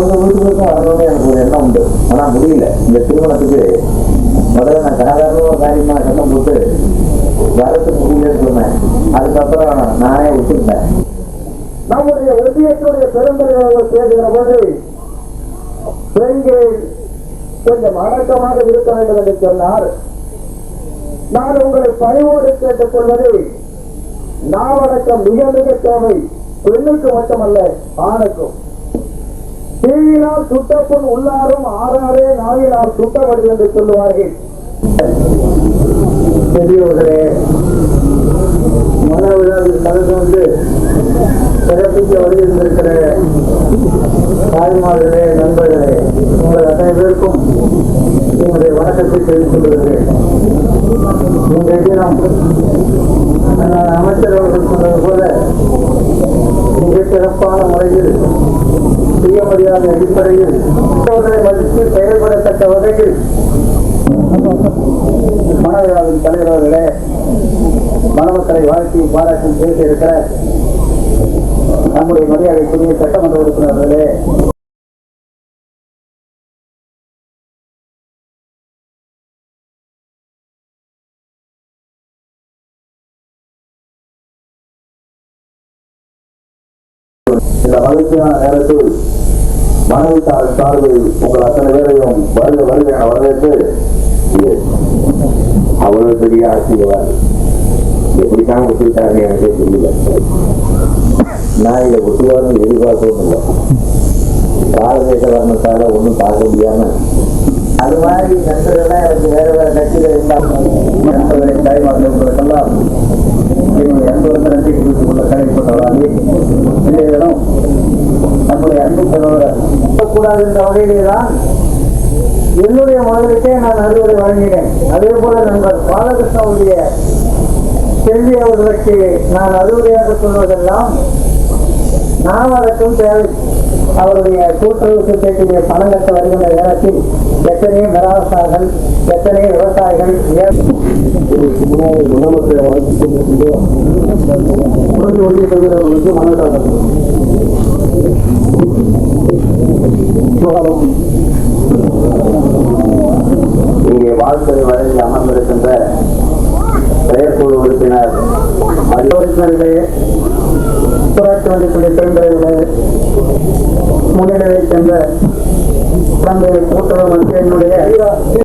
அவங்க வீட்டுக்கு வரணும்னு எனக்கு ஒரு எண்ணம் உண்டு. ஆனால் முடியல. இந்த திருமணத்துக்கு முதல்ல நான் சாதாரண ஒரு காரியமா சத்தம் போட்டு வரத்துக்கு முடியலன்னு சொன்னேன். அதுக்கப்புறம் நானே விட்டுருந்தேன் நம்முடைய ஒன்றியத்துடைய பெருந்தலைவர்கள் பேசுகிற போது பெண்கள் கொஞ்சம் அடக்கமாக இருக்க வேண்டும் என்று சொன்னார். நான் உங்களை பணிவோடு கேட்டுக் கொள்வது நாவடக்கம் மிக மிக தேவை. பெண்ணுக்கு மட்டுமல்ல ஆணுக்கும். தீயினால் சுட்டப்புண் உள்ளாரும் ஆறாரே நாயினால் சுட்டவர்கள் என்று சொல்லுவார்கள். பெரியவர்களே மன விழாவில் கலந்து கொண்டு சிறப்பிக்க வருகின்றிருக்கிற தாய்மார்களே நண்பர்களே உங்கள் அத்தனை பேருக்கும் வணக்கத்தை தெரிவித்துக் கொள்கிறேன். இன்றைய தினம் அமைச்சர் அவர்கள் சொன்னது போல மிக சிறப்பான முறையில் சுயமரியாதை அடிப்படையில் மற்றவர்களை மதித்து செயல்படத்தக்க வகையில் மாணவர்களின் தலைவர்களே மணமக்களை வாழ்த்தி பாராட்டி பேசியிருக்கிற நம்முடைய மரியாதைக்குரிய சட்டமன்ற உறுப்பினர்களே இந்த மகிழ்ச்சியான நேரத்தில் மனைவி சார்பில் உங்கள் அத்தனை பேரையும் வருக வருக என வரவேற்று அவ்வளவு பெரிய ஆசீர்வாதம் எப்படித்தான் ஒத்துக்கிட்டாங்க எனக்கே தெரியல. நான் இதை ஒத்துவாருன்னு எதிர்பார்க்கவும் இல்லை. காலதேச வர்ணத்தால ஒன்றும் பார்க்க முடியாம அது மாதிரி நண்பர்கள்லாம் எனக்கு வேற வேற கட்சியில இருந்தாங்க. நண்பர்களை தாய்மார்கள் உங்களுக்கெல்லாம் என்னுடைய அன்பு நன்றி உள்ள கலைப்பட்டவராகி பிள்ளைகளும் நம்முடைய அன்பு சகோதரர் கூடாது என்ற வகையிலே தான் என்னுடைய மகளுக்கே நான் அறிவுரை வழங்கினேன் அதே போல நண்பர் பாலகிருஷ்ணனுடைய செல்வி அவர்களுக்கு நான் அறிவுரையாக சொல்வதெல்லாம் நாவடக்கம் தேவை அவருடைய கூட்டுறவு சொசைட்டியுடைய பணம் கட்ட வருகின்ற நேரத்தில் எத்தனை மிராசார்கள் எத்தனை விவசாயிகள் ஏன் வளர்ச்சி வாழ்த்து கொண்டிருக்கின்றோம் ஒன்றிய இங்கே வாழ்க்கை வழங்கி அமர்ந்திருக்கின்ற செயற்குழு உறுப்பினர் உறுப்பினர்களே புரட்சி வண்டிக்குரிய பெருந்தலைவர்களே முன்னிலையை சென்ற குழந்தை கூட்டுறவு மத்திய என்னுடைய